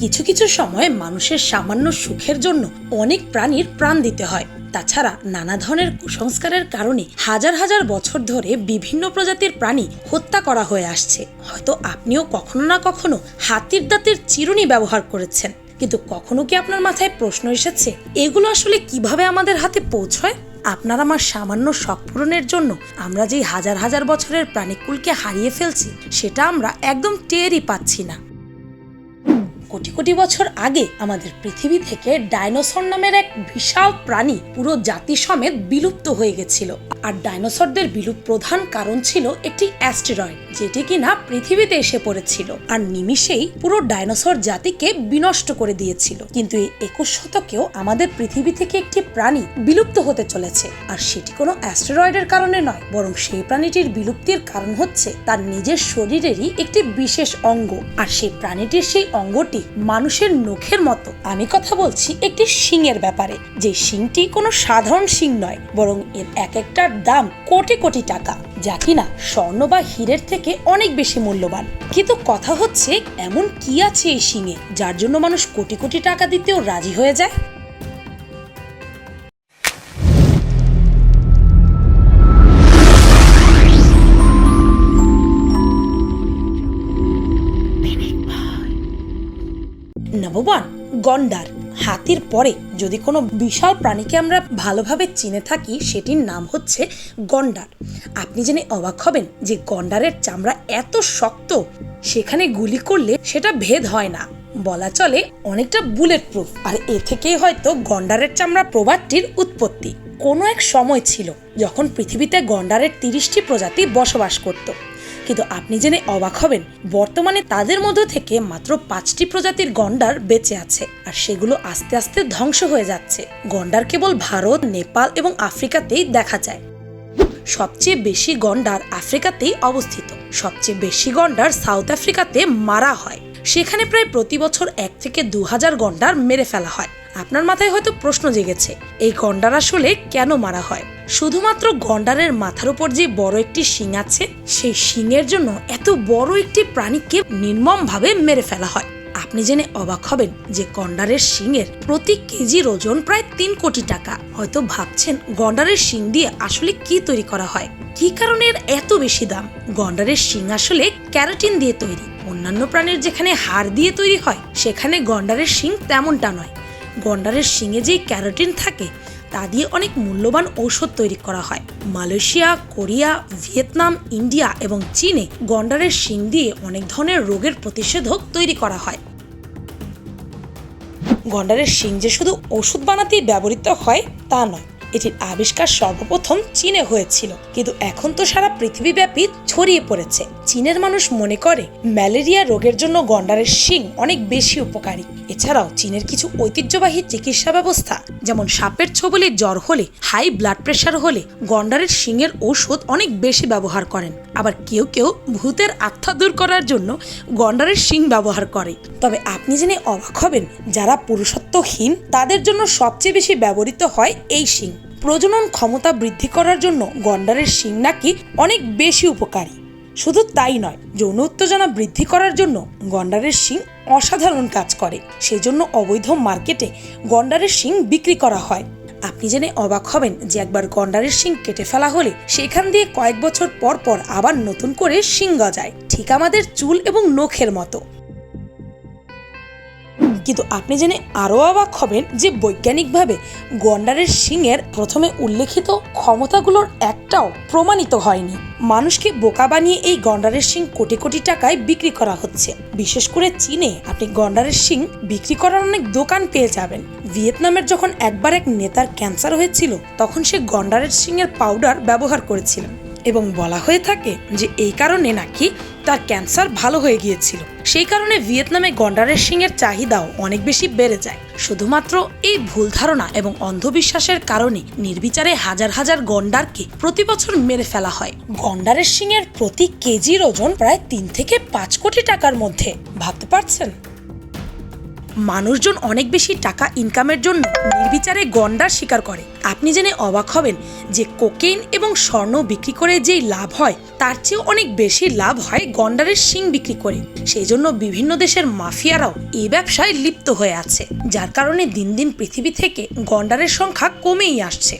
কিছু কিছু সময় মানুষের সামান্য সুখের জন্য অনেক প্রাণীর প্রাণ দিতে হয়। তাছাড়া নানা ধরনের কুসংস্কারের কারণে হাজার হাজার বছর ধরে বিভিন্ন প্রজাতির প্রাণী হত্যা করা হয়ে আসছে। হয়তো আপনিও কখনো না কখনো হাতির দাঁতের চিরুনি ব্যবহার করেছেন। কিন্তু কখনো কি আপনার মাথায় প্রশ্ন এসেছে, এগুলো আসলে কীভাবে আমাদের হাতে পৌঁছয়? আপনার আমার সামান্য শখ পূরণের জন্য আমরা যেই হাজার হাজার বছরের প্রাণীকুলকে হারিয়ে ফেলছি, সেটা আমরা একদম টেরই পাচ্ছি না। কোটি কোটি বছর আগে আমাদের পৃথিবী থেকে ডাইনোসর নামের এক বিশাল প্রাণী পুরো জাতি সমেত বিলুপ্ত হয়ে গেছিল। আর ডাইনোসরদের বিলুপ প্রধান কারণ ছিল একটি অ্যাস্টেরয়েড, যেটি কিনা পৃথিবীতে এসে পড়েছিল। আর নিমিষেই পুরো ডাইনোসর জাতিকে বিনষ্ট করে দিয়েছিল। কিন্তু এই একুশ শতকেও আমাদের পৃথিবী থেকে একটি প্রাণী বিলুপ্ত হতে চলেছে। আর সেটি কোনো অ্যাস্টেরয়েডের কারণে নয়, বরং সেই প্রাণীটির বিলুপ্তির কারণ হচ্ছে তার নিজের শরীরেরই একটি বিশেষ অঙ্গ। আর সেই প্রাণীটির সেই অঙ্গটি মানুষের নখের মতো। আমি কথা বলছি একটি শিংয়ের ব্যাপারে। যে শিংটি কোনো সাধারণ শিং নয়, বরং এর এক একটার দাম কোটি কোটি টাকা, যা কিনা স্বর্ণ বা হীরের থেকে অনেক বেশি মূল্যবান। কিন্তু কথা হচ্ছে, এমন কি আছে এই শিঙে, যার জন্য মানুষ কোটি কোটি টাকা দিতেও রাজি হয়ে যায়? নাম্বার গন্ডার। হাতির পরে যদি কোনো বিশাল প্রাণীকে আমরা ভালোভাবে চিনে থাকি, সেটির নাম হচ্ছে গন্ডার। আপনি জেনে অবাক হবেন যে গন্ডারের চামড়া এত শক্ত, সেখানে গুলি করলে সেটা ভেদ হয় না। বলা চলে অনেকটা বুলেট প্রুফ আর এ থেকেই হয়তো গন্ডারের চামড়া প্রবাদটির উৎপত্তি। কোনো এক সময় ছিল যখন পৃথিবীতে গন্ডারের তিরিশটি প্রজাতি বসবাস করত। কিন্তু আপনি জেনে অবাক হবেন, বর্তমানে তাদের মধ্য থেকে মাত্র পাঁচটি প্রজাতির গন্ডার বেঁচে আছে আর সেগুলো আস্তে আস্তে ধ্বংস হয়ে যাচ্ছে। গন্ডার কেবল ভারত, নেপাল এবং আফ্রিকাতেই দেখা যায়। সবচেয়ে বেশি গন্ডার আফ্রিকাতেই অবস্থিত। সবচেয়ে বেশি গন্ডার সাউথ আফ্রিকাতে মারা হয়। সেখানে প্রায় প্রতি বছর এক থেকে দু হাজার গন্ডার মেরে ফেলা হয়। আপনার মাথায় হয়তো প্রশ্ন জেগেছে, এই গন্ডার আসলে কেন মারা হয়? শুধুমাত্র গন্ডারের মাথার উপর যে বড় একটি শিং আছে, সেই শিংয়ের জন্য এত বড় একটি প্রাণীকে নির্মমভাবে মেরে ফেলা হয়। আপনি জেনে অবাক হবেন যে গন্ডারের শিংয়ের প্রতি কেজির ওজন প্রায় তিন কোটি টাকা। হয়তো ভাবছেন গন্ডারের শিং দিয়ে আসলে কি তৈরি করা হয়? কি কারণে এত বেশি দাম? গন্ডারের শিং আসলে ক্যারাটিন দিয়ে তৈরি। অন্যান্য প্রাণীর যেখানে হাড় দিয়ে তৈরি হয়, সেখানে গন্ডারের শিং তেমনটা নয়। গন্ডারের শিঙে যেই ক্যারোটিন থাকে, তা দিয়ে অনেক মূল্যবান ঔষধ তৈরি করা হয়। মালয়েশিয়া, কোরিয়া, ভিয়েতনাম, ইন্ডিয়া এবং চীনে গন্ডারের শিং দিয়ে অনেক ধরনের রোগের প্রতিষেধক তৈরি করা হয়। গন্ডারের শিং যে শুধু ওষুধ বানাতেই ব্যবহৃত হয়, তা নয় এটির আবিষ্কার সর্বপ্রথম চীনে হয়েছিল। কিন্তু এখন তো সারা পৃথিবীব্যাপী ছড়িয়ে পড়েছে। চীনের মানুষ মনে করে, ম্যালেরিয়া রোগের জন্য গন্ডারের শিং অনেক বেশি উপকারী। এছাড়াও চীনের কিছু ঐতিহ্যবাহী চিকিৎসা ব্যবস্থা, যেমন সাপের ছোবলে জ্বর হলে, হাই ব্লাড প্রেশার হলে গন্ডারের শিংয়ের ঔষধ অনেক বেশি ব্যবহার করেন। আবার কেউ কেউ ভূতের আত্মা দূর করার জন্য গন্ডারের শিং ব্যবহার করে। তবে আপনি জেনে অবাক হবেন, যারা পুরুষত্বহীন, তাদের জন্য সবচেয়ে বেশি ব্যবহৃত হয় এই শিং। প্রজনন ক্ষমতা বৃদ্ধি করার জন্য গন্ডারের শিং নাকি অনেক বেশি উপকারী। শুধু তাই নয়, যৌন উত্তেজনা বৃদ্ধি করার জন্য গন্ডারের শিং অসাধারণ কাজ করে। সেজন্য অবৈধ মার্কেটে গন্ডারের শিং বিক্রি করা হয়। আপনি জেনে অবাক হবেন যে একবার গন্ডারের শিং কেটে ফেলা হলে সেখান দিয়ে কয়েক বছর পর পর আবার নতুন করে শিং গজায়। ঠিক আমাদের চুল এবং নখের মতো। কিন্তু আপনি জেনে আরও অবাক হবেন যে বৈজ্ঞানিকভাবে গন্ডারের শিংয়ের প্রথমে উল্লেখিত ক্ষমতাগুলোর একটাও প্রমাণিত হয়নি। মানুষকে বোকা বানিয়ে এই গন্ডারের শিং কোটি কোটি টাকায় বিক্রি করা হচ্ছে। বিশেষ করে চীনে আপনি গন্ডারের শিং বিক্রি করার অনেক দোকান পেয়ে যাবেন। ভিয়েতনামের যখন একবার এক নেতার ক্যান্সার হয়েছিল, তখন সে গন্ডারের শিংয়ের পাউডার ব্যবহার করেছিলেন এবং বলা হয়ে থাকে যে এই কারণে নাকি তার ক্যান্সার ভালো হয়ে গিয়েছিল। সেই কারণে ভিয়েতনামে গন্ডারের শিংয়ের চাহিদাও অনেক বেশি বেড়ে যায়। শুধুমাত্র এই ভুল ধারণা এবং অন্ধবিশ্বাসের কারণে নির্বিচারে হাজার হাজার গন্ডারকে প্রতি বছর মেরে ফেলা হয়। গন্ডারের শিংয়ের প্রতি কেজির ওজন প্রায় তিন থেকে পাঁচ কোটি টাকার মধ্যে। ভাবতে পারছেন? মানুষজন অনেক বেশি টাকা ইনকামের জন্য নির্বিচারে গন্ডার শিকার করে। আপনি জেনে অবাক হবেন যে কোকেন এবং স্বর্ণ বিক্রি করে যেই লাভ হয়, তার চেয়েও অনেক বেশি লাভ হয় গন্ডারের শিং বিক্রি করে। সেই জন্য বিভিন্ন দেশের মাফিয়ারাও এই ব্যবসায় লিপ্ত হয়ে আছে, যার কারণে দিন দিন পৃথিবী থেকে গন্ডারের সংখ্যা কমেই আসছে।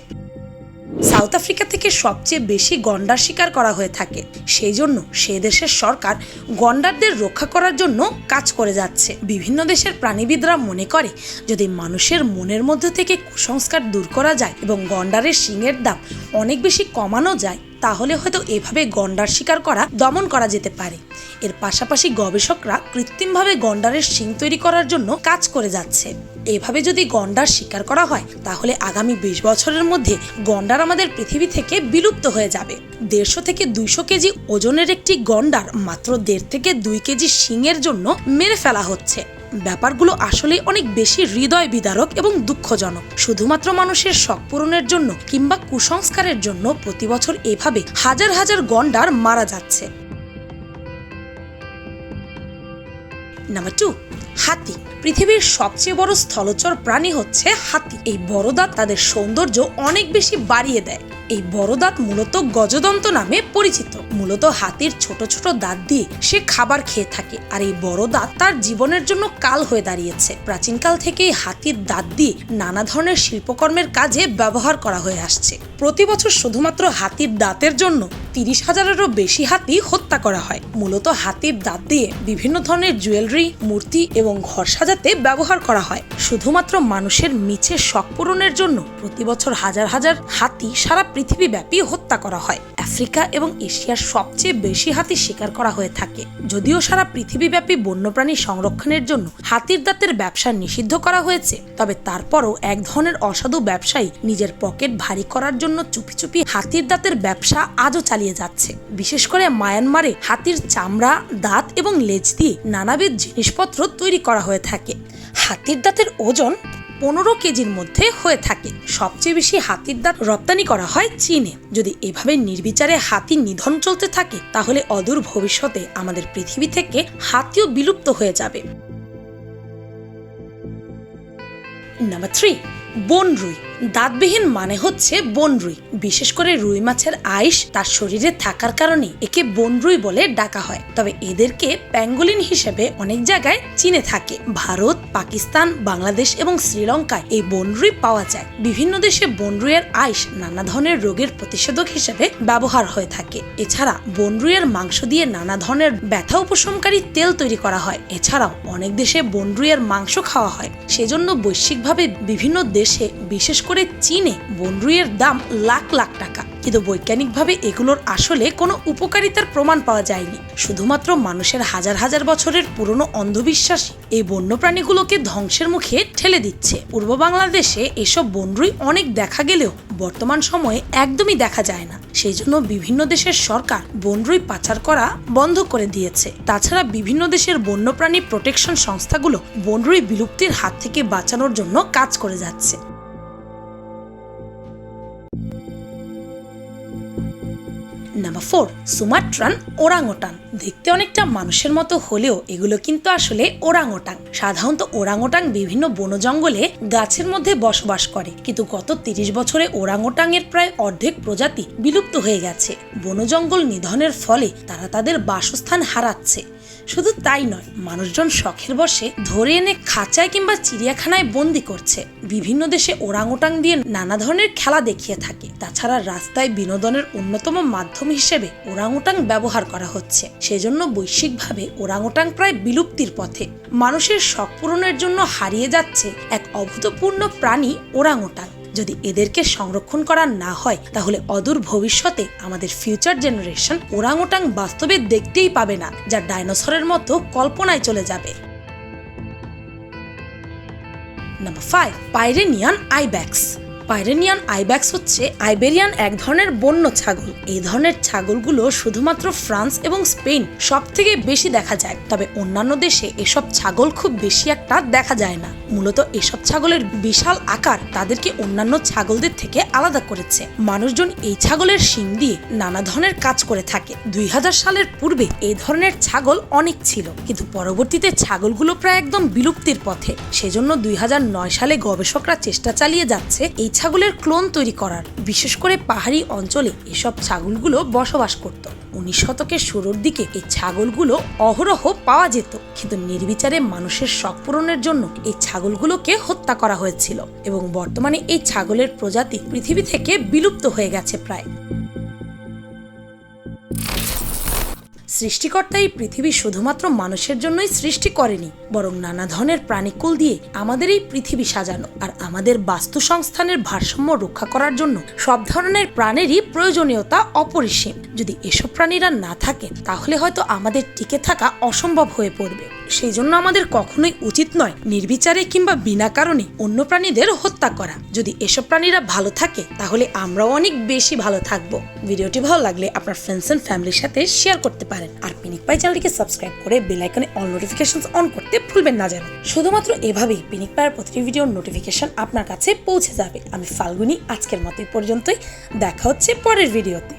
সাউথ আফ্রিকা থেকে সবচেয়ে বেশি গন্ডার শিকার করা হয়ে থাকে। সেই জন্য সে দেশের সরকার গন্ডারদের রক্ষা করার জন্য কাজ করে যাচ্ছে। বিভিন্ন দেশের প্রাণীবিদরা মনে করে, যদি মানুষের মনের মধ্যে থেকে কুসংস্কার দূর করা যায় এবং গন্ডারের শিংয়ের দাম অনেক বেশি কমানো যায়, তাহলে হয়তো এভাবে গন্ডার শিকার করা দমন করা যেতে পারে। এর পাশাপাশি গবেষকরা কৃত্রিমভাবে গন্ডারের শিং তৈরি করার জন্য কাজ করে যাচ্ছে। এভাবে যদি গন্ডার শিকার করা হয়, তাহলে আগামী বিশ বছরের মধ্যে গন্ডার আমাদের পৃথিবী থেকে বিলুপ্ত হয়ে যাবে। দেড়শো থেকে দুইশো কেজি ওজনের একটি গন্ডার মাত্র দেড় থেকে দুই কেজি শিংয়ের জন্য মেরে ফেলা হচ্ছে। ব্যাপারগুলো আসলে অনেক বেশি হৃদয় বিদারক এবং দুঃখজনক। শুধুমাত্র মানুষের শখ পূরণের জন্য কিংবা কুসংস্কারের জন্য প্রতি বছর এভাবে হাজার হাজার গন্ডার মারা যাচ্ছে। নাম্বার টু হাতি। পৃথিবীর সবচেয়ে বড় স্থলচর প্রাণী হচ্ছে হাতি। এই বড় দাঁত তাদের সৌন্দর্য অনেক বেশি বাড়িয়ে দেয়। এই বড় দাঁত মূলত গজদন্ত নামে পরিচিত। মূলত হাতির ছোট ছোট দাঁত দিয়ে সে খাবার খেয়ে থাকে। আর এই বড় দাঁত তার জীবনের জন্য কাল হয়ে দাঁড়িয়েছে। প্রাচীনকাল থেকেই হাতির দাঁত দিয়ে নানা ধরনের শিল্পকর্মের কাজে ব্যবহার করা হয়ে আসছে। প্রতি বছর শুধুমাত্র হাতির দাঁতের জন্য তিরিশ হাজারেরও বেশি হাতি হত্যা করা হয়। মূলত হাতির দাঁত দিয়ে বিভিন্ন ধরনের জুয়েলারি, মূর্তি এবং ঘর সাজাতে ব্যবহার করা হয়। শুধুমাত্র মানুষের মিছে শখ পূরণের জন্য প্রতি বছর হাজার হাজার হাতি সারা পৃথিবীব্যাপী হত্যা করা হয়। আফ্রিকা এবং এশিয়ার সবচেয়ে বেশি হাতি শিকার করা হয়ে থাকে। যদিও সারা পৃথিবীব্যাপী বন্যপ্রাণী সংরক্ষণের জন্য হাতির দাঁতের ব্যবসা নিষিদ্ধ করা হয়েছে, তবে তারপরও এক ধরনের অসাধু ব্যবসায়ী নিজের পকেট ভারী করার জন্য চুপি চুপি হাতির দাঁতের ব্যবসা আজও চালিয়ে যাচ্ছে। বিশেষ করে মায়ানমারে হাতির চামড়া, দাঁত এবং লেজ দিয়ে নানাবিধ জিনিসপত্র তৈরি করা হয়ে থাকে। হাতির দাঁতের ওজন পনেরো কেজির মধ্যে হয়ে থাকে। সবচেয়ে বেশি হাতির দাঁত রপ্তানি করা হয় চীনে। যদি এভাবে নির্বিচারে হাতি নিধন চলতে থাকে, তাহলে অদূর ভবিষ্যতে আমাদের পৃথিবী থেকে হাতিও বিলুপ্ত হয়ে যাবে। Number three, বনরুই। দাঁতবিহীন মানে হচ্ছে বনরুই বিশেষ করে রুই মাছের আইস তার শরীরে থাকার কারণে একে বনরুই বলে ডাকা হয়। তবে এদেরকে প্যাঙ্গোলিন হিসেবে অনেক জায়গায় চীনে থাকে। ভারত, পাকিস্তান, বাংলাদেশ এবং শ্রীলঙ্কায় এই বনরুই পাওয়া যায়। বিভিন্ন দেশে বনরুইয়ের আইস নানা ধরনের রোগের প্রতিষেধক হিসেবে ব্যবহার হয়ে থাকে। এছাড়া বনরুইয়ের মাংস দিয়ে নানা ধরনের ব্যথা উপশমকারী তেল তৈরি করা হয়। এছাড়াও অনেক দেশে বনরুইয়ের মাংস খাওয়া হয়। সেজন্য বৈশ্বিকভাবে বিভিন্ন দেশে বিশেষ করে চীনে বনরুইয়ের দাম লাখ লাখ টাকা। কিন্তু বৈজ্ঞানিকভাবে এগুলোর আসলে কোনো উপকারিতার প্রমাণ পাওয়া যায়নি। শুধুমাত্র মানুষের হাজার হাজার বছরের পুরনো অন্ধবিশ্বাস এই বন্যপ্রাণীগুলোকে ধ্বংসের মুখে ঠেলে দিচ্ছে। পূর্ব বাংলাদেশে এসব বনরুই অনেক দেখা গেলেও বর্তমান সময়ে একদমই দেখা যায় না। সেই জন্য বিভিন্ন দেশের সরকার বনরুই পাচার করা বন্ধ করে দিয়েছে। তাছাড়া বিভিন্ন দেশের বন্যপ্রাণী প্রোটেকশন সংস্থাগুলো বনরুই বিলুপ্তির হাত থেকে বাঁচানোর জন্য কাজ করে যাচ্ছে। নাম্বার ফোর সুমাট্রান ওরাংওটান দেখতে অনেকটা মানুষের মতো হলেও এগুলো কিন্তু আসলে ওরাংওটাং সাধারণত ওরাংওটাং বিভিন্ন বন জঙ্গলে গাছের মধ্যে বসবাস করে। কিন্তু গত তিরিশ বছরে ওরাংওটাং এর প্রায় অর্ধেক প্রজাতি বিলুপ্ত হয়ে গেছে। বন জঙ্গল নিধনের ফলে তারা তাদের বাসস্থান হারাচ্ছে। শুধু তাই নয়, মানুষজন শখের বসে ধরে এনে খাঁচায় কিংবা চিড়িয়াখানায় বন্দি করছে। বিভিন্ন দেশে ওরাংওটাং দিয়ে নানা ধরনের খেলা দেখিয়ে থাকে। তাছাড়া রাস্তায় বিনোদনের অন্যতম মাধ্যম হিসেবে ওরাংওটাং ব্যবহার করা হচ্ছে। সেজন্য বৈশ্বিকভাবে ওরাং ওটাং প্রায় বিলুপ্তির পথে। মানুষের শখ পূরণের জন্য হারিয়ে যাচ্ছে এক অভূতপূর্ণ প্রাণী ওরাংওটাং। যদি এদেরকে সংরক্ষণ করা না হয়, তাহলে অদূর ভবিষ্যতে আমাদের ফিউচার জেনারেশন ওরাং ওটাং বাস্তবে দেখতেই পাবে না, যা ডাইনোসরের মতো কল্পনায় চলে যাবে। নাম্বার ফাইভ পাইরেনিয়ান আইব্যাক্স পাইরেনিয়ান আইব্যাক্স হচ্ছে আইবেরিয়ান এক ধরনের বন্য ছাগল। এই ধরনের ছাগলগুলো শুধুমাত্র ফ্রান্স এবং স্পেন সব থেকে বেশি দেখা যায়। তবে অন্যান্য দেশে এসব ছাগল খুব বেশি একটা দেখা যায় না। মূলত এসব ছাগলের বিশাল আকার তাদেরকে অন্যান্য ছাগলদের থেকে আলাদা করেছে। মানুষজন এই ছাগলের শিং দিয়ে নানা ধরনের কাজ করে থাকে। দুই হাজার সালের পূর্বে এই ধরনের ছাগল অনেক ছিল, কিন্তু পরবর্তীতে ছাগলগুলো প্রায় একদম বিলুপ্তির পথে। সেজন্য দুই হাজার নয় সালে গবেষকরা চেষ্টা চালিয়ে যাচ্ছে এই ছাগলের ক্লোন তৈরি করার, বিশেষ করে পাহাড়ি অঞ্চলে এসব ছাগলগুলো বসবাস করত। উনিশ শতকের শুরুর দিকে এই ছাগলগুলো অহরহ পাওয়া যেত, কিন্তু নির্বিচারে মানুষের শখ পূরণের জন্য এই ছাগলগুলোকে হত্যা করা হয়েছিল এবং বর্তমানে এই ছাগলের প্রজাতি পৃথিবী থেকে বিলুপ্ত হয়ে গেছে প্রায়। সৃষ্টিকর্তা এই পৃথিবী শুধুমাত্র মানুষের জন্যই সৃষ্টি করেনি, বরং নানা ধরনের প্রাণীকুল দিয়ে আমাদের এই পৃথিবী সাজানো আর আমাদের বাস্তু সংস্থানের ভারসাম্য রক্ষা করার জন্য সব ধরনের প্রাণেরই প্রয়োজনীয়তা অপরিসীম। যদি এসব প্রাণীরা না থাকে, তাহলে হয়তো আমাদের টিকে থাকা অসম্ভব হয়ে পড়বে। সেই জন্য আমাদের কখনোই উচিত নয় নির্বিচারে কিংবা বিনা কারণে অন্য প্রাণীদের হত্যা করা। যদি এসব প্রাণীরা ভালো থাকে, তাহলে আমরাও অনেক বেশি ভালো থাকব। ভিডিওটি ভালো লাগলে আপনার ফ্রেন্ডস এন্ড ফ্যামিলির সাথে শেয়ার করতে পারেন। আর পিনিক পাই চ্যানেলটিকে সাবস্ক্রাইব করে বেল আইকনে অল নোটিফিকেশন অন করতে ভুলবেন না যেন। শুধুমাত্র এভাবেই পিনিক পায়ের প্রতিটি ভিডিওর নোটিফিকেশন আপনার কাছে পৌঁছে যাবে। আমি ফাল্গুনি, আজকের মতো পর্যন্তই। দেখা হচ্ছে পরের ভিডিওতে